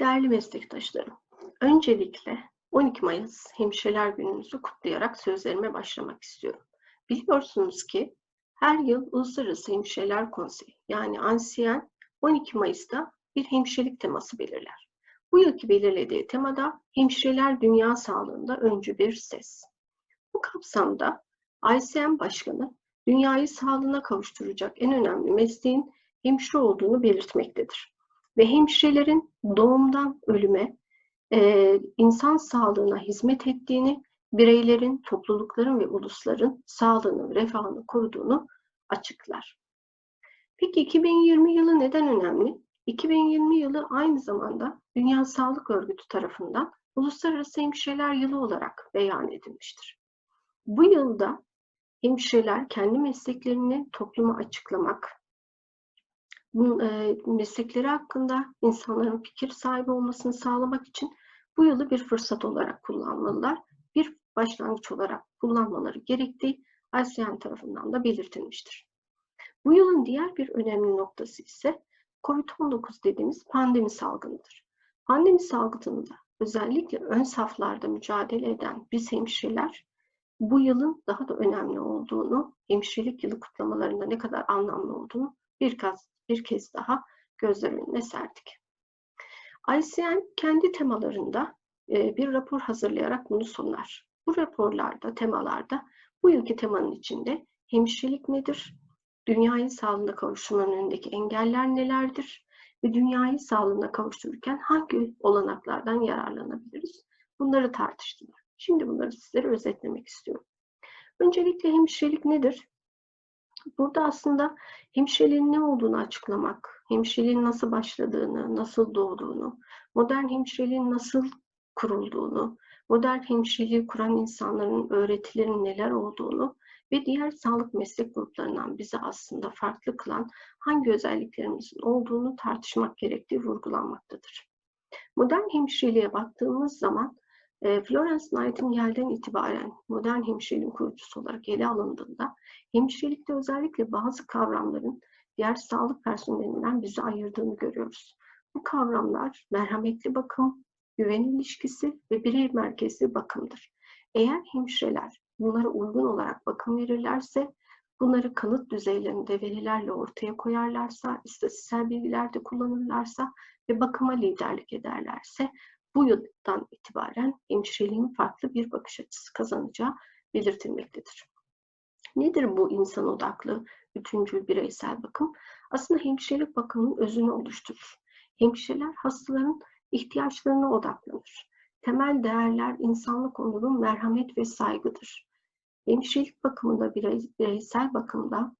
Değerli meslektaşlarım, öncelikle 12 Mayıs Hemşireler Günümüzü kutlayarak sözlerime başlamak istiyorum. Biliyorsunuz ki her yıl Uluslararası Hemşireler Konseyi yani ANSİYEN 12 Mayıs'ta bir hemşirelik teması belirler. Bu yılki belirlediği temada hemşireler dünya sağlığında öncü bir ses. Bu kapsamda ICM Başkanı dünyayı sağlığına kavuşturacak en önemli mesleğin hemşire olduğunu belirtmektedir. Ve hemşirelerin doğumdan ölüme, e, insan sağlığına hizmet ettiğini, bireylerin, toplulukların ve ulusların sağlığını, refahını koruduğunu açıklar. Peki 2020 yılı neden önemli? 2020 yılı aynı zamanda Dünya Sağlık Örgütü tarafından Uluslararası Hemşireler Yılı olarak beyan edilmiştir. Bu yılda hemşireler kendi mesleklerini topluma açıklamak, meslekleri hakkında insanların fikir sahibi olmasını sağlamak için bu yılı bir fırsat olarak kullanmalılar. Bir başlangıç olarak kullanmaları gerektiği ASEAN tarafından da belirtilmiştir. Bu yılın diğer bir önemli noktası ise COVID-19 dediğimiz pandemi salgınıdır. Pandemi salgınında özellikle ön saflarda mücadele eden biz hemşireler bu yılın daha da önemli olduğunu, hemşirelik yılı kutlamalarında ne kadar anlamlı olduğunu bir kez, bir kez daha gözler önüne serdik. ICN kendi temalarında e, bir rapor hazırlayarak bunu sunar. Bu raporlarda, temalarda bu yılki temanın içinde hemşirelik nedir? Dünyayı sağlığına kavuşturmanın önündeki engeller nelerdir? Ve dünyayı sağlığına kavuştururken hangi olanaklardan yararlanabiliriz? Bunları tartıştılar. Şimdi bunları sizlere özetlemek istiyorum. Öncelikle hemşirelik nedir? Burada aslında hemşireliğin ne olduğunu açıklamak, hemşireliğin nasıl başladığını, nasıl doğduğunu, modern hemşireliğin nasıl kurulduğunu, modern hemşireliği kuran insanların öğretilerinin neler olduğunu ve diğer sağlık meslek gruplarından bizi aslında farklı kılan hangi özelliklerimizin olduğunu tartışmak gerektiği vurgulanmaktadır. Modern hemşireliğe baktığımız zaman Florence Nightingale'den itibaren modern hemşireliğin kurucusu olarak ele alındığında hemşirelikte özellikle bazı kavramların diğer sağlık personelinden bizi ayırdığını görüyoruz. Bu kavramlar merhametli bakım, güven ilişkisi ve birey merkezli bakımdır. Eğer hemşireler bunlara uygun olarak bakım verirlerse, bunları kanıt düzeylerinde verilerle ortaya koyarlarsa, istatistiksel bilgilerde kullanırlarsa ve bakıma liderlik ederlerse bu yıldan itibaren hemşireliğin farklı bir bakış açısı kazanacağı belirtilmektedir. Nedir bu insan odaklı, bütüncül bireysel bakım? Aslında hemşirelik bakımının özünü oluşturur. Hemşireler hastaların ihtiyaçlarına odaklanır. Temel değerler insanlık onurun merhamet ve saygıdır. Hemşirelik bakımında bireysel bakımda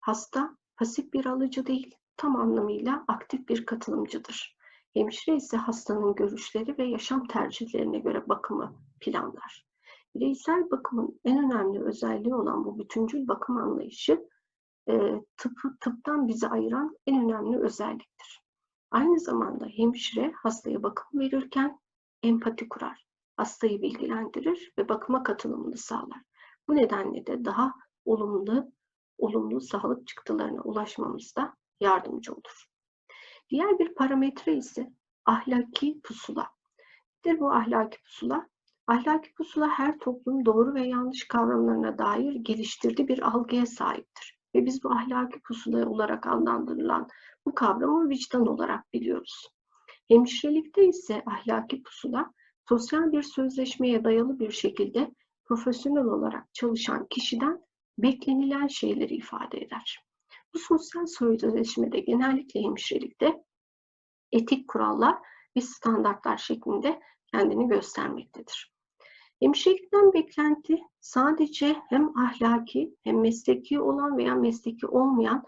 hasta pasif bir alıcı değil, tam anlamıyla aktif bir katılımcıdır. Hemşire ise hastanın görüşleri ve yaşam tercihlerine göre bakımı planlar. Bireysel bakımın en önemli özelliği olan bu bütüncül bakım anlayışı e, tıptan bizi ayıran en önemli özelliktir. Aynı zamanda hemşire hastaya bakım verirken empati kurar, hastayı bilgilendirir ve bakıma katılımını sağlar. Bu nedenle de daha olumlu, olumlu sağlık çıktılarına ulaşmamızda yardımcı olur. Diğer bir parametre ise ahlaki pusula. Nedir bu ahlaki pusula? Ahlaki pusula her toplumun doğru ve yanlış kavramlarına dair geliştirdiği bir algıya sahiptir. Ve biz bu ahlaki pusula olarak adlandırılan bu kavramı vicdan olarak biliyoruz. Hemşirelikte ise ahlaki pusula sosyal bir sözleşmeye dayalı bir şekilde profesyonel olarak çalışan kişiden beklenilen şeyleri ifade eder. Bu sosyal sözleşmede genellikle hemşirelikte etik kurallar ve standartlar şeklinde kendini göstermektedir. Hemşirelikten beklenti sadece hem ahlaki hem mesleki olan veya mesleki olmayan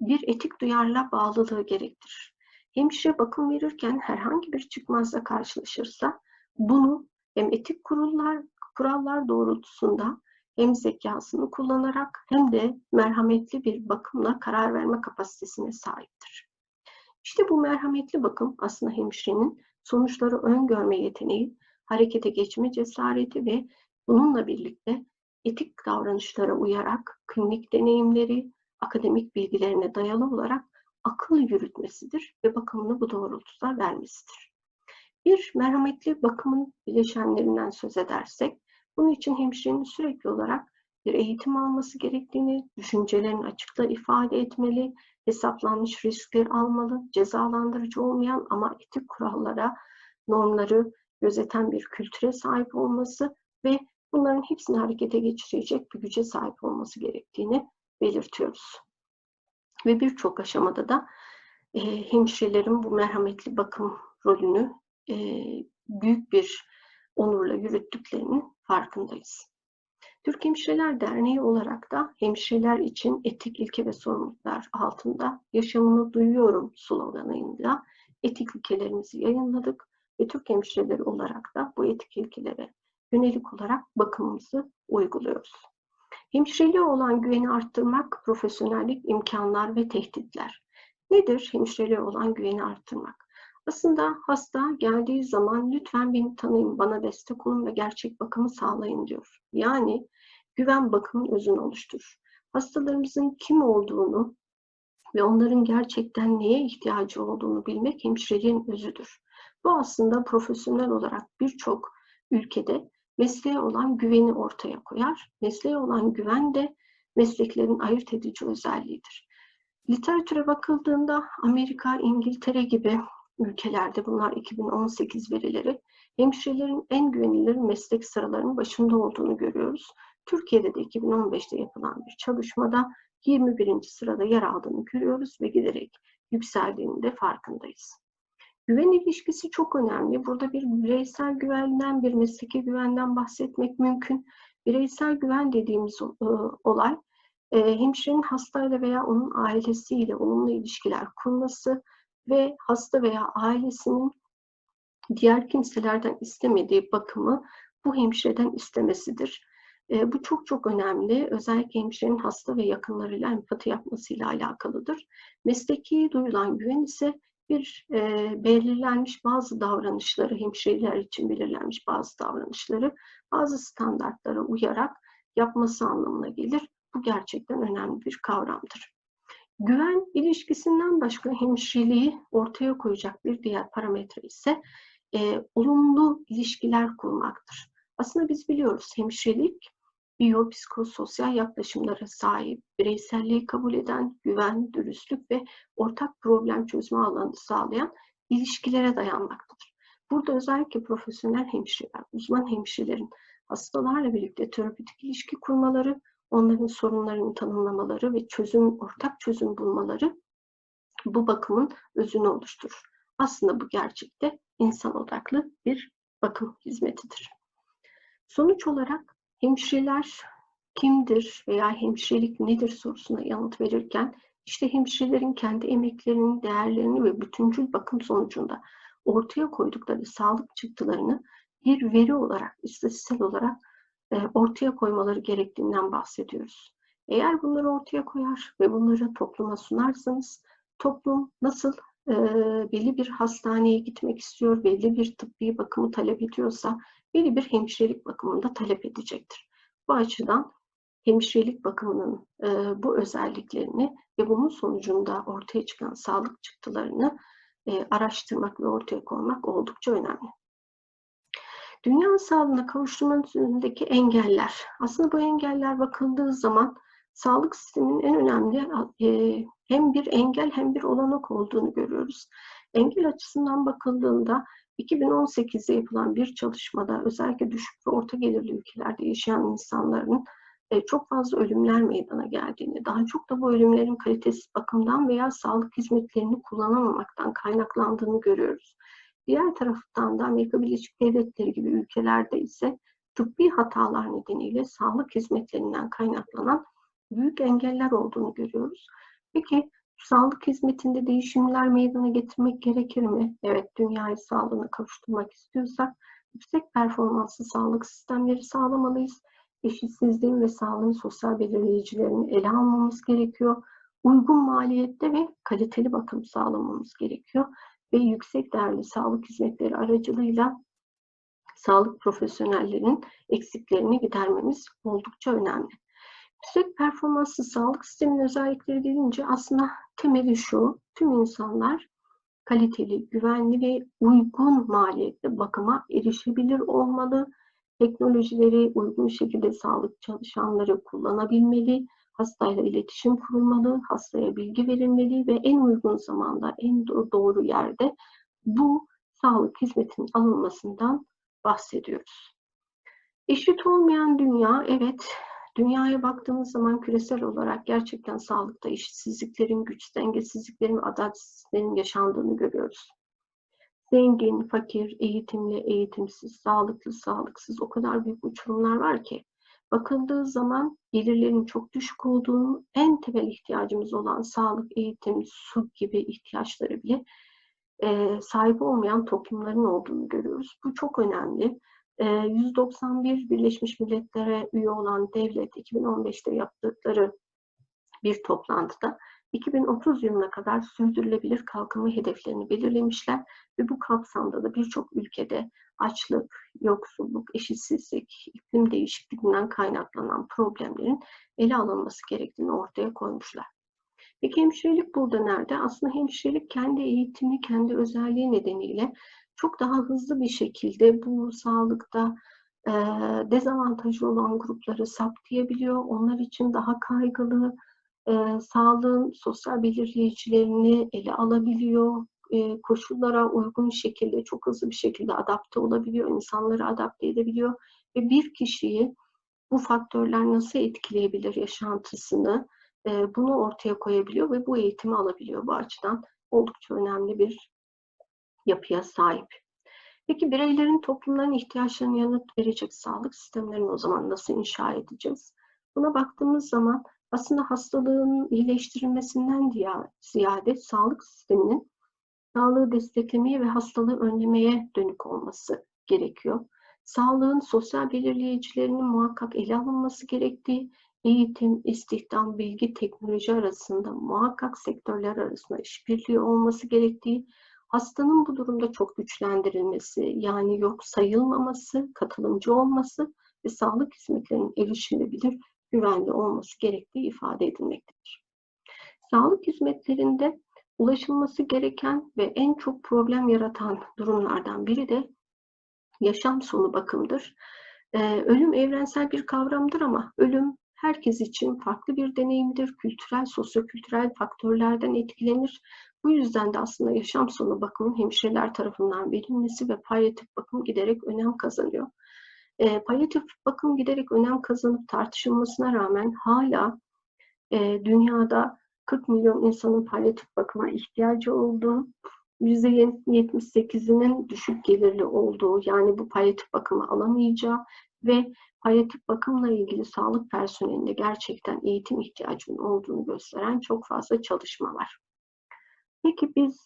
bir etik duyarlılığa bağlılığı gerektirir. Hemşire bakım verirken herhangi bir çıkmazla karşılaşırsa bunu hem etik kurullar, kurallar doğrultusunda hem zekasını kullanarak hem de merhametli bir bakımla karar verme kapasitesine sahiptir. İşte bu merhametli bakım aslında hemşirenin sonuçları öngörme yeteneği, harekete geçme cesareti ve bununla birlikte etik davranışlara uyarak klinik deneyimleri, akademik bilgilerine dayalı olarak akıl yürütmesidir ve bakımını bu doğrultuda vermesidir. Bir merhametli bakımın bileşenlerinden söz edersek, bunun için hemşirenin sürekli olarak bir eğitim alması gerektiğini, düşüncelerini açıkta ifade etmeli, hesaplanmış riskler almalı, cezalandırıcı olmayan ama etik kurallara, normları gözeten bir kültüre sahip olması ve bunların hepsini harekete geçirecek bir güce sahip olması gerektiğini belirtiyoruz. Ve birçok aşamada da e, hemşirelerin bu merhametli bakım rolünü e, büyük bir onurla yürüttüklerinin farkındayız. Türk Hemşireler Derneği olarak da hemşireler için etik ilke ve sorumluluklar altında yaşamını duyuyorum sloganıyla etik ilkelerimizi yayınladık ve Türk hemşireleri olarak da bu etik ilkelere yönelik olarak bakımımızı uyguluyoruz. Hemşireliğe olan güveni arttırmak, profesyonellik, imkanlar ve tehditler. Nedir hemşireliğe olan güveni arttırmak? Aslında hasta geldiği zaman lütfen beni tanıyın, bana destek olun ve gerçek bakımı sağlayın diyor. Yani güven bakımın özünü oluşturur. Hastalarımızın kim olduğunu ve onların gerçekten neye ihtiyacı olduğunu bilmek hemşireliğin özüdür. Bu aslında profesyonel olarak birçok ülkede mesleğe olan güveni ortaya koyar. Mesleğe olan güven de mesleklerin ayırt edici özelliğidir. Literatüre bakıldığında Amerika, İngiltere gibi ülkelerde bunlar 2018 verileri hemşirelerin en güvenilir meslek sıralarının başında olduğunu görüyoruz. Türkiye'de de 2015'te yapılan bir çalışmada 21. sırada yer aldığını görüyoruz ve giderek yükseldiğini de farkındayız. Güven ilişkisi çok önemli. Burada bir bireysel güvenden, bir mesleki güvenden bahsetmek mümkün. Bireysel güven dediğimiz e, olay e, hemşirenin hastayla veya onun ailesiyle olumlu ilişkiler kurması ve hasta veya ailesinin diğer kimselerden istemediği bakımı bu hemşireden istemesidir. E, bu çok çok önemli. Özellikle hemşirenin hasta ve yakınlarıyla empati yapmasıyla alakalıdır. Mesleki duyulan güven ise bir e, belirlenmiş bazı davranışları, hemşireler için belirlenmiş bazı davranışları bazı standartlara uyarak yapması anlamına gelir. Bu gerçekten önemli bir kavramdır. Güven ilişkisinden başka hemşireliği ortaya koyacak bir diğer parametre ise e, olumlu ilişkiler kurmaktır. Aslında biz biliyoruz hemşirelik biyopsikososyal yaklaşımlara sahip, bireyselliği kabul eden, güven, dürüstlük ve ortak problem çözme alanı sağlayan ilişkilere dayanmaktadır. Burada özellikle profesyonel hemşireler, uzman hemşirelerin hastalarla birlikte terapötik ilişki kurmaları, onların sorunlarını tanımlamaları ve çözüm, ortak çözüm bulmaları bu bakımın özünü oluşturur. Aslında bu gerçekte insan odaklı bir bakım hizmetidir. Sonuç olarak hemşireler kimdir veya hemşirelik nedir sorusuna yanıt verirken işte hemşirelerin kendi emeklerinin değerlerini ve bütüncül bakım sonucunda ortaya koydukları sağlık çıktılarını bir veri olarak, istatistiksel olarak ortaya koymaları gerektiğinden bahsediyoruz. Eğer bunları ortaya koyar ve bunları topluma sunarsanız toplum nasıl e, belli bir hastaneye gitmek istiyor, belli bir tıbbi bakımı talep ediyorsa belli bir hemşirelik bakımında talep edecektir. Bu açıdan hemşirelik bakımının e, bu özelliklerini ve bunun sonucunda ortaya çıkan sağlık çıktılarını e, araştırmak ve ortaya koymak oldukça önemli. Dünya sağlığına kavuşturmanın önündeki engeller. Aslında bu engeller bakıldığı zaman sağlık sisteminin en önemli e, hem bir engel hem bir olanak olduğunu görüyoruz. Engel açısından bakıldığında 2018'de yapılan bir çalışmada özellikle düşük ve orta gelirli ülkelerde yaşayan insanların e, çok fazla ölümler meydana geldiğini, daha çok da bu ölümlerin kalitesiz bakımdan veya sağlık hizmetlerini kullanamamaktan kaynaklandığını görüyoruz. Diğer taraftan da Amerika Birleşik Devletleri gibi ülkelerde ise tıbbi hatalar nedeniyle sağlık hizmetlerinden kaynaklanan büyük engeller olduğunu görüyoruz. Peki sağlık hizmetinde değişimler meydana getirmek gerekir mi? Evet, dünyayı sağlığına kavuşturmak istiyorsak yüksek performanslı sağlık sistemleri sağlamalıyız. Eşitsizliğin ve sağlığın sosyal belirleyicilerini ele almamız gerekiyor. Uygun maliyette ve kaliteli bakım sağlamamız gerekiyor. Ve yüksek değerli sağlık hizmetleri aracılığıyla sağlık profesyonellerinin eksiklerini gidermemiz oldukça önemli. Yüksek performanslı sağlık sisteminin özellikleri deyince aslında temeli şu, tüm insanlar kaliteli, güvenli ve uygun maliyette bakıma erişebilir olmalı. Teknolojileri uygun şekilde sağlık çalışanları kullanabilmeli, hastayla iletişim kurulmalı, hastaya bilgi verilmeli ve en uygun zamanda, en doğru yerde bu sağlık hizmetinin alınmasından bahsediyoruz. Eşit olmayan dünya, evet, dünyaya baktığımız zaman küresel olarak gerçekten sağlıkta eşitsizliklerin, güç dengesizliklerin, adaletsizliklerin yaşandığını görüyoruz. Zengin, fakir, eğitimli, eğitimsiz, sağlıklı, sağlıksız o kadar büyük uçurumlar var ki bakıldığı zaman gelirlerin çok düşük olduğunu, en temel ihtiyacımız olan sağlık, eğitim, su gibi ihtiyaçları bile e, sahip olmayan toplumların olduğunu görüyoruz. Bu çok önemli. 191 Birleşmiş Milletler'e üye olan devlet 2015'te yaptıkları bir toplantıda 2030 yılına kadar sürdürülebilir kalkınma hedeflerini belirlemişler ve bu kapsamda da birçok ülkede açlık, yoksulluk, eşitsizlik, iklim değişikliğinden kaynaklanan problemlerin ele alınması gerektiğini ortaya koymuşlar. Peki hemşirelik burada nerede? Aslında hemşirelik kendi eğitimi, kendi özelliği nedeniyle çok daha hızlı bir şekilde bu sağlıkta e, dezavantajlı olan grupları saptayabiliyor. Onlar için daha kaygılı, e, sağlığın sosyal belirleyicilerini ele alabiliyor. E, koşullara uygun şekilde, çok hızlı bir şekilde adapte olabiliyor, insanları adapte edebiliyor. Ve bir kişiyi bu faktörler nasıl etkileyebilir yaşantısını, e, bunu ortaya koyabiliyor ve bu eğitimi alabiliyor. Bu açıdan oldukça önemli bir yapıya sahip. Peki bireylerin toplumların ihtiyaçlarına yanıt verecek sağlık sistemlerini o zaman nasıl inşa edeceğiz? Buna baktığımız zaman aslında hastalığın iyileştirilmesinden ziyade sağlık sisteminin sağlığı desteklemeye ve hastalığı önlemeye dönük olması gerekiyor. Sağlığın sosyal belirleyicilerinin muhakkak ele alınması gerektiği, eğitim, istihdam, bilgi, teknoloji arasında muhakkak sektörler arasında işbirliği olması gerektiği, hastanın bu durumda çok güçlendirilmesi, yani yok sayılmaması, katılımcı olması ve sağlık hizmetlerinin erişilebilir, güvenli olması gerektiği ifade edilmektedir. Sağlık hizmetlerinde ulaşılması gereken ve en çok problem yaratan durumlardan biri de yaşam sonu bakımdır. Ee, ölüm evrensel bir kavramdır ama ölüm herkes için farklı bir deneyimdir. Kültürel, sosyokültürel faktörlerden etkilenir. Bu yüzden de aslında yaşam sonu bakımın hemşireler tarafından verilmesi ve palyatif bakım giderek önem kazanıyor. E, palyatif bakım giderek önem kazanıp tartışılmasına rağmen hala e, dünyada 40 milyon insanın palyatif bakıma ihtiyacı olduğu, %78'inin düşük gelirli olduğu, yani bu palyatif bakımı alamayacağı ve palyatif bakımla ilgili sağlık personelinde gerçekten eğitim ihtiyacının olduğunu gösteren çok fazla çalışma var. Peki biz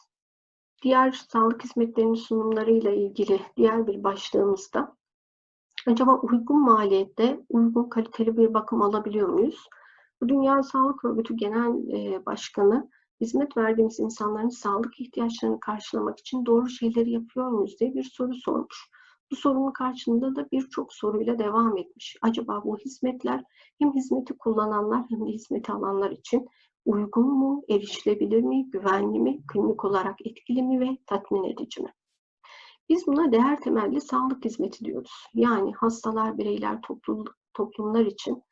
diğer sağlık hizmetlerinin sunumlarıyla ilgili diğer bir başlığımızda acaba uygun maliyette uygun kaliteli bir bakım alabiliyor muyuz? Bu Dünya Sağlık Örgütü Genel e, Başkanı hizmet verdiğimiz insanların sağlık ihtiyaçlarını karşılamak için doğru şeyleri yapıyor muyuz diye bir soru sormuş. Bu sorunun karşılığında da birçok soruyla devam etmiş. Acaba bu hizmetler hem hizmeti kullananlar hem de hizmeti alanlar için uygun mu, erişilebilir mi, güvenli mi, klinik olarak etkili mi ve tatmin edici mi? Biz buna değer temelli sağlık hizmeti diyoruz. Yani hastalar, bireyler, toplum, toplumlar için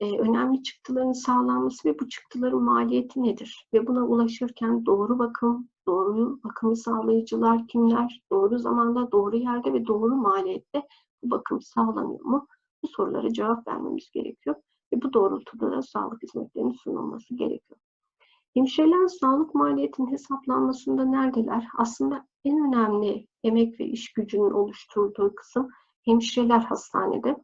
önemli çıktıların sağlanması ve bu çıktıların maliyeti nedir? Ve buna ulaşırken doğru bakım, doğru bakımı sağlayıcılar kimler, doğru zamanda, doğru yerde ve doğru maliyette bu bakım sağlanıyor mu? Bu sorulara cevap vermemiz gerekiyor ve bu doğrultuda da sağlık hizmetlerinin sunulması gerekiyor. Hemşireler sağlık maliyetinin hesaplanmasında neredeler? Aslında en önemli emek ve iş gücünün oluşturduğu kısım hemşireler hastanede.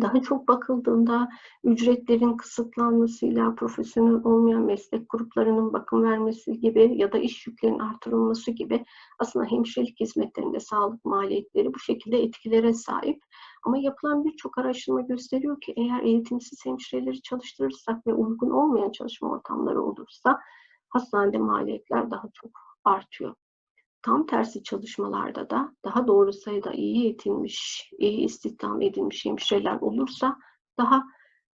Daha çok bakıldığında ücretlerin kısıtlanmasıyla profesyonel olmayan meslek gruplarının bakım vermesi gibi ya da iş yüklerinin artırılması gibi aslında hemşirelik hizmetlerinde sağlık maliyetleri bu şekilde etkilere sahip. Ama yapılan birçok araştırma gösteriyor ki eğer eğitimsiz hemşireleri çalıştırırsak ve uygun olmayan çalışma ortamları olursa hastanede maliyetler daha çok artıyor. Tam tersi çalışmalarda da daha doğru sayıda iyi eğitilmiş, iyi istihdam edilmiş hemşireler olursa daha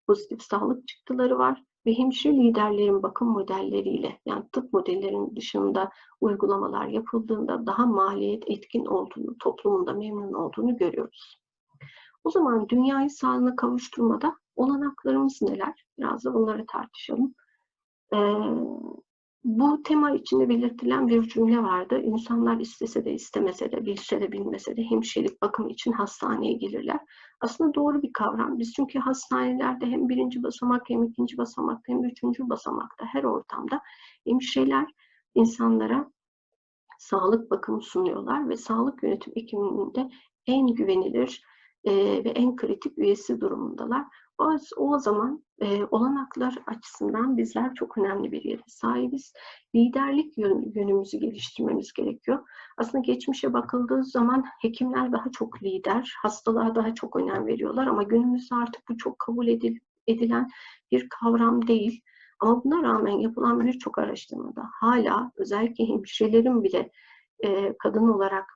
pozitif sağlık çıktıları var ve hemşire liderlerin bakım modelleriyle yani tıp modellerinin dışında uygulamalar yapıldığında daha maliyet etkin olduğunu, toplumunda memnun olduğunu görüyoruz. O zaman dünyayı sağlığına kavuşturmada olanaklarımız neler? Biraz da bunları tartışalım. Ee, bu tema içinde belirtilen bir cümle vardı. İnsanlar istese de istemese de, bilse de bilmese de hemşirelik bakım için hastaneye gelirler. Aslında doğru bir kavram. Biz çünkü hastanelerde hem birinci basamak hem ikinci basamakta hem üçüncü basamakta her ortamda hemşireler insanlara sağlık bakımı sunuyorlar ve sağlık yönetim ekibinde en güvenilir ve en kritik üyesi durumundalar. O, o zaman e, olanaklar açısından bizler çok önemli bir yere sahibiz. Liderlik yön, yönümüzü geliştirmemiz gerekiyor. Aslında geçmişe bakıldığı zaman hekimler daha çok lider, hastalığa daha çok önem veriyorlar ama günümüzde artık bu çok kabul edil, edilen bir kavram değil. Ama buna rağmen yapılan birçok araştırmada hala özellikle hemşirelerin bile e, kadın olarak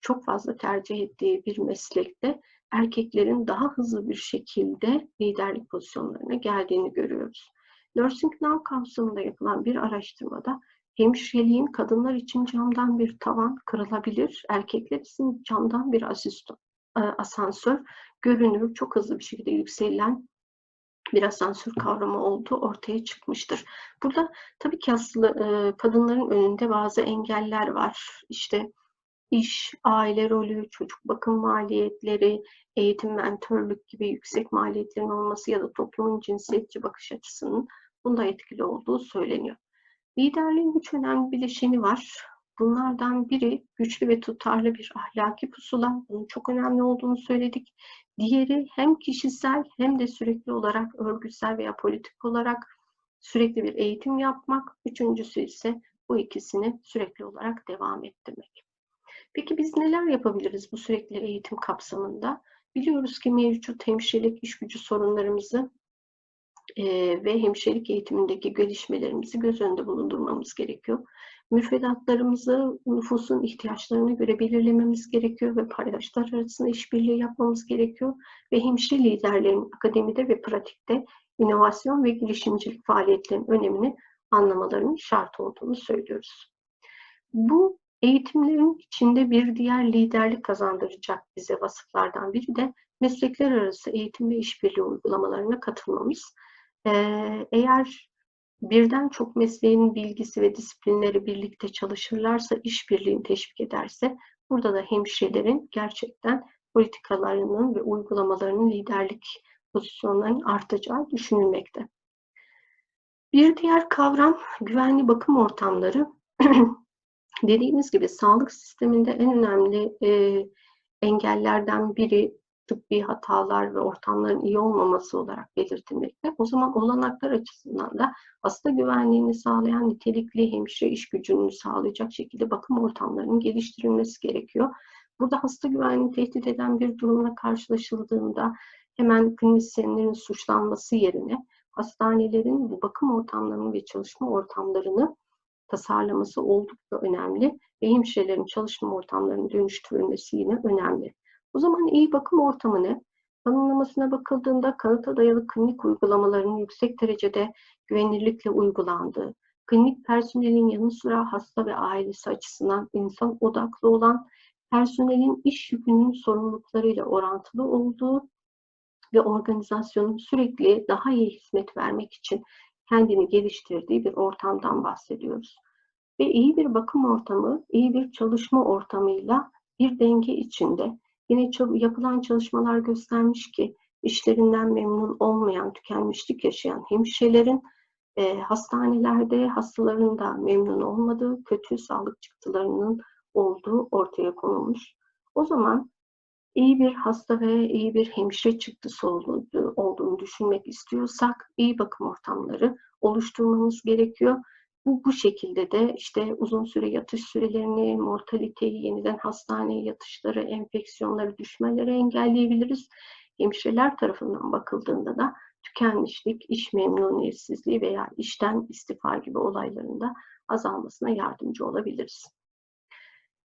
çok fazla tercih ettiği bir meslekte erkeklerin daha hızlı bir şekilde liderlik pozisyonlarına geldiğini görüyoruz. Nursing Now kapsamında yapılan bir araştırmada hemşireliğin kadınlar için camdan bir tavan kırılabilir, erkekler için camdan bir asistan, e, asansör görünür, çok hızlı bir şekilde yükselen bir asansör kavramı olduğu ortaya çıkmıştır. Burada tabii ki aslında e, kadınların önünde bazı engeller var. İşte iş, aile rolü, çocuk bakım maliyetleri, eğitim, mentörlük gibi yüksek maliyetlerin olması ya da toplumun cinsiyetçi bakış açısının bunda etkili olduğu söyleniyor. Liderliğin üç önemli bileşeni var. Bunlardan biri güçlü ve tutarlı bir ahlaki pusula. Bunun çok önemli olduğunu söyledik. Diğeri hem kişisel hem de sürekli olarak örgütsel veya politik olarak sürekli bir eğitim yapmak. Üçüncüsü ise bu ikisini sürekli olarak devam ettirmek. Peki biz neler yapabiliriz bu sürekli eğitim kapsamında? Biliyoruz ki mevcut hemşirelik iş gücü sorunlarımızı ve hemşirelik eğitimindeki gelişmelerimizi göz önünde bulundurmamız gerekiyor. Müfredatlarımızı nüfusun ihtiyaçlarına göre belirlememiz gerekiyor ve paydaşlar arasında işbirliği yapmamız gerekiyor ve hemşire liderlerin akademide ve pratikte inovasyon ve girişimcilik faaliyetlerinin önemini anlamalarının şart olduğunu söylüyoruz. Bu Eğitimlerin içinde bir diğer liderlik kazandıracak bize vasıflardan biri de meslekler arası eğitim ve işbirliği uygulamalarına katılmamız. Eğer birden çok mesleğin bilgisi ve disiplinleri birlikte çalışırlarsa, işbirliğini teşvik ederse, burada da hemşirelerin gerçekten politikalarının ve uygulamalarının liderlik pozisyonlarının artacağı düşünülmekte. Bir diğer kavram güvenli bakım ortamları. Dediğimiz gibi sağlık sisteminde en önemli e, engellerden biri tıbbi hatalar ve ortamların iyi olmaması olarak belirtilmekte. O zaman olanaklar açısından da hasta güvenliğini sağlayan nitelikli hemşire iş gücünü sağlayacak şekilde bakım ortamlarının geliştirilmesi gerekiyor. Burada hasta güvenliğini tehdit eden bir durumla karşılaşıldığında hemen klinisyenlerin suçlanması yerine hastanelerin bu bakım ortamlarını ve çalışma ortamlarını tasarlaması oldukça önemli ve hemşirelerin çalışma ortamlarının dönüştürülmesi yine önemli. O zaman iyi bakım ortamı ne? Tanımlamasına bakıldığında kanıta dayalı klinik uygulamaların yüksek derecede güvenilirlikle uygulandığı, klinik personelin yanı sıra hasta ve ailesi açısından insan odaklı olan, personelin iş yükünün sorumluluklarıyla orantılı olduğu ve organizasyonun sürekli daha iyi hizmet vermek için kendini geliştirdiği bir ortamdan bahsediyoruz. Ve iyi bir bakım ortamı, iyi bir çalışma ortamıyla bir denge içinde. Yine yapılan çalışmalar göstermiş ki işlerinden memnun olmayan, tükenmişlik yaşayan hemşirelerin e, hastanelerde hastaların da memnun olmadığı, kötü sağlık çıktılarının olduğu ortaya konulmuş. O zaman iyi bir hasta ve iyi bir hemşire çıktısı olduğunu düşünmek istiyorsak iyi bakım ortamları oluşturmamız gerekiyor. Bu, bu şekilde de işte uzun süre yatış sürelerini, mortaliteyi, yeniden hastaneye yatışları, enfeksiyonları, düşmeleri engelleyebiliriz. Hemşireler tarafından bakıldığında da tükenmişlik, iş memnuniyetsizliği veya işten istifa gibi olaylarında azalmasına yardımcı olabiliriz.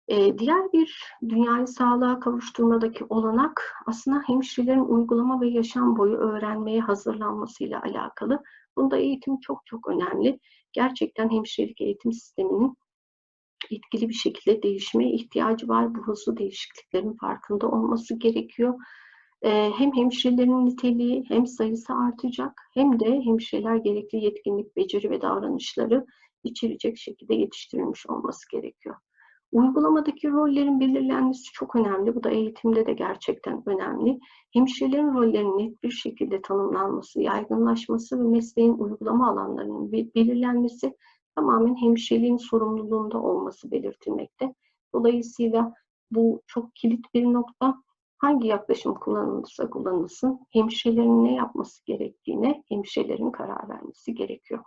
Ee, diğer bir dünyayı sağlığa kavuşturmadaki olanak aslında hemşirelerin uygulama ve yaşam boyu öğrenmeye hazırlanmasıyla alakalı. Bunda eğitim çok çok önemli. Gerçekten hemşirelik eğitim sisteminin etkili bir şekilde değişmeye ihtiyacı var. Bu hızlı değişikliklerin farkında olması gerekiyor. Ee, hem hemşirelerin niteliği hem sayısı artacak hem de hemşireler gerekli yetkinlik, beceri ve davranışları içerecek şekilde yetiştirilmiş olması gerekiyor. Uygulamadaki rollerin belirlenmesi çok önemli. Bu da eğitimde de gerçekten önemli. Hemşirelerin rollerinin net bir şekilde tanımlanması, yaygınlaşması ve mesleğin uygulama alanlarının belirlenmesi tamamen hemşireliğin sorumluluğunda olması belirtilmekte. Dolayısıyla bu çok kilit bir nokta. Hangi yaklaşım kullanılırsa kullanılsın, hemşirelerin ne yapması gerektiğine hemşirelerin karar vermesi gerekiyor.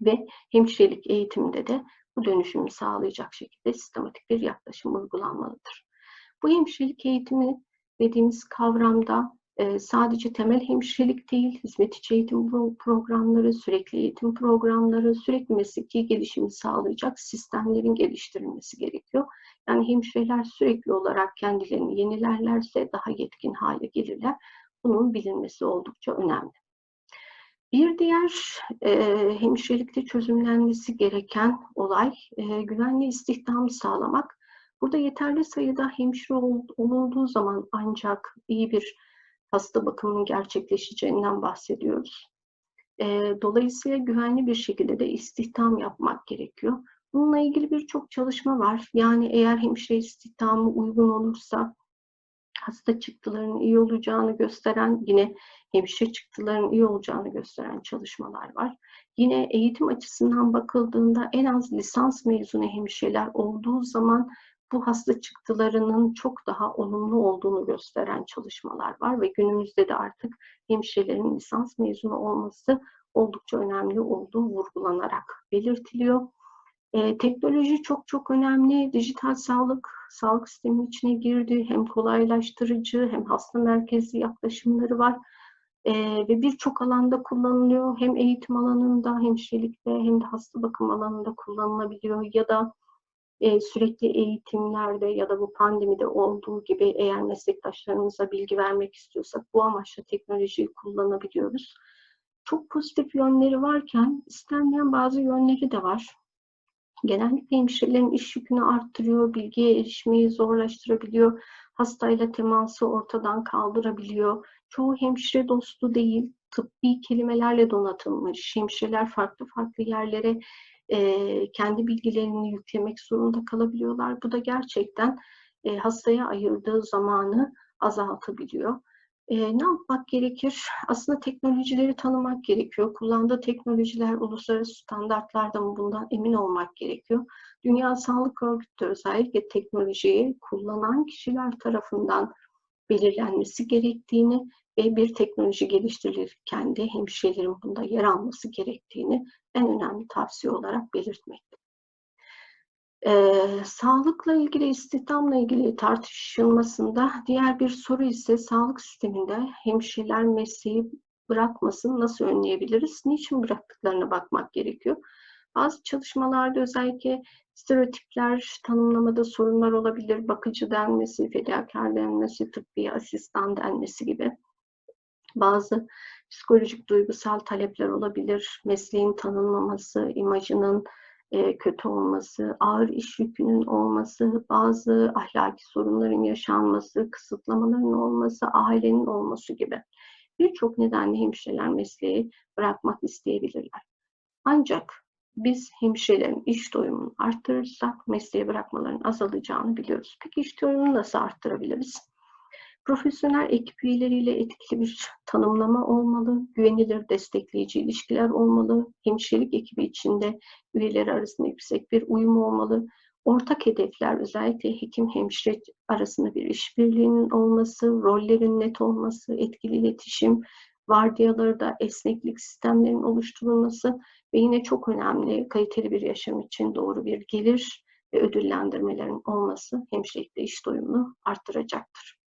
Ve hemşirelik eğitiminde de bu dönüşümü sağlayacak şekilde sistematik bir yaklaşım uygulanmalıdır. Bu hemşirelik eğitimi dediğimiz kavramda e, sadece temel hemşirelik değil, hizmet içi eğitim programları, sürekli eğitim programları, sürekli mesleki gelişimi sağlayacak sistemlerin geliştirilmesi gerekiyor. Yani hemşireler sürekli olarak kendilerini yenilerlerse daha yetkin hale gelirler. Bunun bilinmesi oldukça önemli. Bir diğer e, hemşirelikte çözümlenmesi gereken olay e, güvenli istihdam sağlamak. Burada yeterli sayıda hemşire ol, olunduğu zaman ancak iyi bir hasta bakımının gerçekleşeceğinden bahsediyoruz. E, dolayısıyla güvenli bir şekilde de istihdam yapmak gerekiyor. Bununla ilgili birçok çalışma var. Yani eğer hemşire istihdamı uygun olursa hasta çıktılarının iyi olacağını gösteren, yine hemşire çıktılarının iyi olacağını gösteren çalışmalar var. Yine eğitim açısından bakıldığında en az lisans mezunu hemşireler olduğu zaman bu hasta çıktılarının çok daha olumlu olduğunu gösteren çalışmalar var ve günümüzde de artık hemşirelerin lisans mezunu olması oldukça önemli olduğu vurgulanarak belirtiliyor. Ee, teknoloji çok çok önemli. Dijital sağlık, sağlık sisteminin içine girdi. Hem kolaylaştırıcı hem hasta merkezli yaklaşımları var. Ee, ve birçok alanda kullanılıyor. Hem eğitim alanında, hemşirelikte hem de hasta bakım alanında kullanılabiliyor. Ya da e, sürekli eğitimlerde ya da bu pandemide olduğu gibi eğer meslektaşlarımıza bilgi vermek istiyorsak bu amaçla teknolojiyi kullanabiliyoruz. Çok pozitif yönleri varken istenmeyen bazı yönleri de var. Genellikle hemşirelerin iş yükünü arttırıyor, bilgiye erişmeyi zorlaştırabiliyor, hastayla teması ortadan kaldırabiliyor. Çoğu hemşire dostu değil, tıbbi kelimelerle donatılmış. Hemşireler farklı farklı yerlere e, kendi bilgilerini yüklemek zorunda kalabiliyorlar. Bu da gerçekten e, hastaya ayırdığı zamanı azaltabiliyor. E, ne yapmak gerekir? Aslında teknolojileri tanımak gerekiyor. Kullandığı teknolojiler uluslararası standartlarda mı bundan emin olmak gerekiyor. Dünya Sağlık Örgütü özellikle teknolojiyi kullanan kişiler tarafından belirlenmesi gerektiğini ve bir teknoloji geliştirilirken de hemşirelerin bunda yer alması gerektiğini en önemli tavsiye olarak belirtmekte. Ee, sağlıkla ilgili, istihdamla ilgili tartışılmasında diğer bir soru ise sağlık sisteminde hemşireler mesleği bırakmasın nasıl önleyebiliriz? Niçin bıraktıklarına bakmak gerekiyor. Bazı çalışmalarda özellikle stereotipler, tanımlamada sorunlar olabilir. Bakıcı denmesi, fedakar denmesi, tıbbi asistan denmesi gibi. Bazı psikolojik duygusal talepler olabilir. Mesleğin tanınmaması, imajının e, kötü olması, ağır iş yükünün olması, bazı ahlaki sorunların yaşanması, kısıtlamaların olması, ailenin olması gibi birçok nedenle hemşireler mesleği bırakmak isteyebilirler. Ancak biz hemşirelerin iş doyumunu arttırırsak mesleği bırakmaların azalacağını biliyoruz. Peki iş doyumunu nasıl arttırabiliriz? Profesyonel ekip üyeleriyle etkili bir tanımlama olmalı, güvenilir destekleyici ilişkiler olmalı, hemşirelik ekibi içinde üyeler arasında yüksek bir uyum olmalı, ortak hedefler özellikle hekim hemşire arasında bir işbirliğinin olması, rollerin net olması, etkili iletişim, vardiyalarda esneklik sistemlerinin oluşturulması ve yine çok önemli kaliteli bir yaşam için doğru bir gelir ve ödüllendirmelerin olması hemşirelikte iş doyumunu arttıracaktır.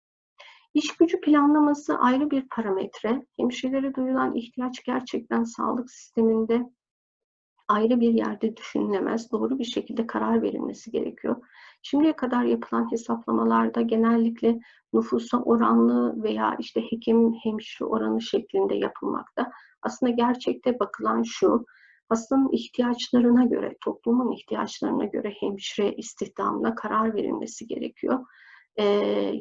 İş gücü planlaması ayrı bir parametre. Hemşirelere duyulan ihtiyaç gerçekten sağlık sisteminde ayrı bir yerde düşünülemez. Doğru bir şekilde karar verilmesi gerekiyor. Şimdiye kadar yapılan hesaplamalarda genellikle nüfusa oranlı veya işte hekim hemşire oranı şeklinde yapılmakta. Aslında gerçekte bakılan şu, hastanın ihtiyaçlarına göre, toplumun ihtiyaçlarına göre hemşire istihdamına karar verilmesi gerekiyor. Ee,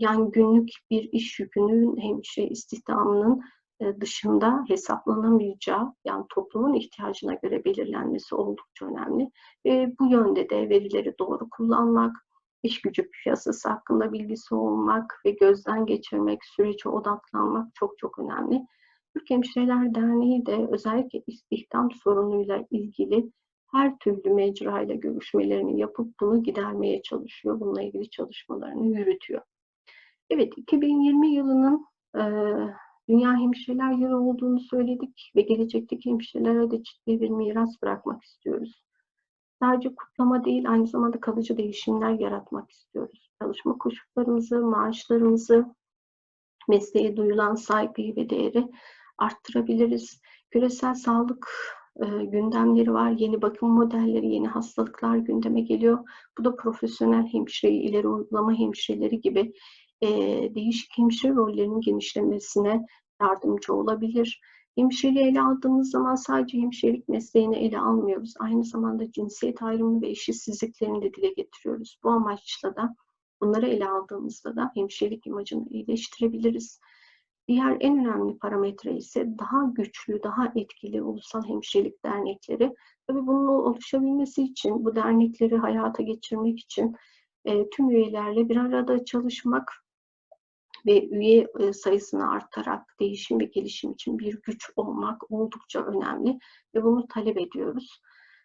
yani günlük bir iş yükünün hemşire istihdamının e, dışında hesaplanamayacağı, yani toplumun ihtiyacına göre belirlenmesi oldukça önemli. Ve bu yönde de verileri doğru kullanmak, iş gücü piyasası hakkında bilgisi olmak ve gözden geçirmek, sürece odaklanmak çok çok önemli. Türk Hemşireler Derneği de özellikle istihdam sorunuyla ilgili her türlü mecra ile görüşmelerini yapıp bunu gidermeye çalışıyor. Bununla ilgili çalışmalarını yürütüyor. Evet, 2020 yılının e, Dünya Hemşireler Yılı olduğunu söyledik ve gelecekteki hemşirelere de ciddi bir miras bırakmak istiyoruz. Sadece kutlama değil, aynı zamanda kalıcı değişimler yaratmak istiyoruz. Çalışma koşullarımızı, maaşlarımızı, mesleğe duyulan saygıyı ve değeri arttırabiliriz. Küresel sağlık gündemleri var, yeni bakım modelleri, yeni hastalıklar gündeme geliyor. Bu da profesyonel hemşire, ileri uygulama hemşireleri gibi değişik hemşire rollerinin genişlemesine yardımcı olabilir. Hemşireliği ele aldığımız zaman sadece hemşirelik mesleğini ele almıyoruz. Aynı zamanda cinsiyet ayrımı ve eşitsizliklerini de dile getiriyoruz. Bu amaçla da bunları ele aldığımızda da hemşirelik imajını iyileştirebiliriz. Diğer en önemli parametre ise daha güçlü, daha etkili ulusal hemşirelik dernekleri. Tabii bunun oluşabilmesi için, bu dernekleri hayata geçirmek için e, tüm üyelerle bir arada çalışmak ve üye e, sayısını artarak değişim ve gelişim için bir güç olmak oldukça önemli ve bunu talep ediyoruz.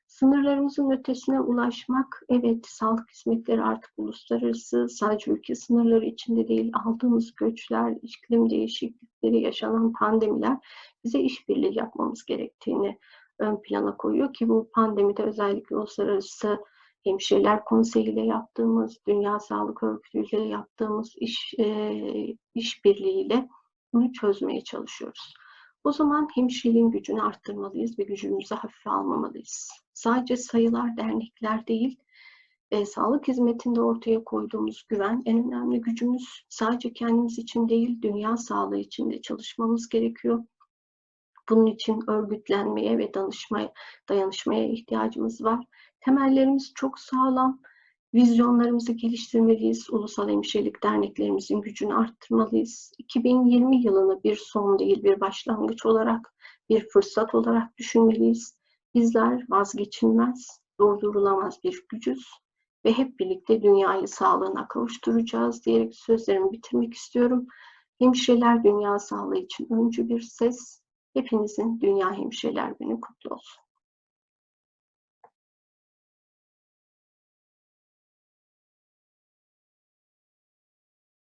Sınırlarımızın ötesine ulaşmak, evet sağlık hizmetleri artık uluslararası, sadece ülke sınırları içinde değil, aldığımız göçler, iklim değişiklikleri, yaşanan pandemiler bize işbirliği yapmamız gerektiğini ön plana koyuyor ki bu pandemide özellikle uluslararası Hemşireler Konseyi ile yaptığımız, Dünya Sağlık Örgütü ile yaptığımız iş, e, işbirliğiyle bunu çözmeye çalışıyoruz. O zaman hemşireliğin gücünü arttırmalıyız ve gücümüzü hafife almamalıyız. Sadece sayılar, dernekler değil, e, sağlık hizmetinde ortaya koyduğumuz güven en önemli gücümüz. Sadece kendimiz için değil, dünya sağlığı için de çalışmamız gerekiyor. Bunun için örgütlenmeye ve danışmaya, dayanışmaya ihtiyacımız var. Temellerimiz çok sağlam. Vizyonlarımızı geliştirmeliyiz. Ulusal Hemşirelik Derneklerimizin gücünü arttırmalıyız. 2020 yılını bir son değil bir başlangıç olarak, bir fırsat olarak düşünmeliyiz. Bizler vazgeçilmez, durdurulamaz bir gücüz ve hep birlikte dünyayı sağlığına kavuşturacağız diyerek sözlerimi bitirmek istiyorum. Hemşireler dünya sağlığı için öncü bir ses. Hepinizin Dünya Hemşireler Günü kutlu olsun.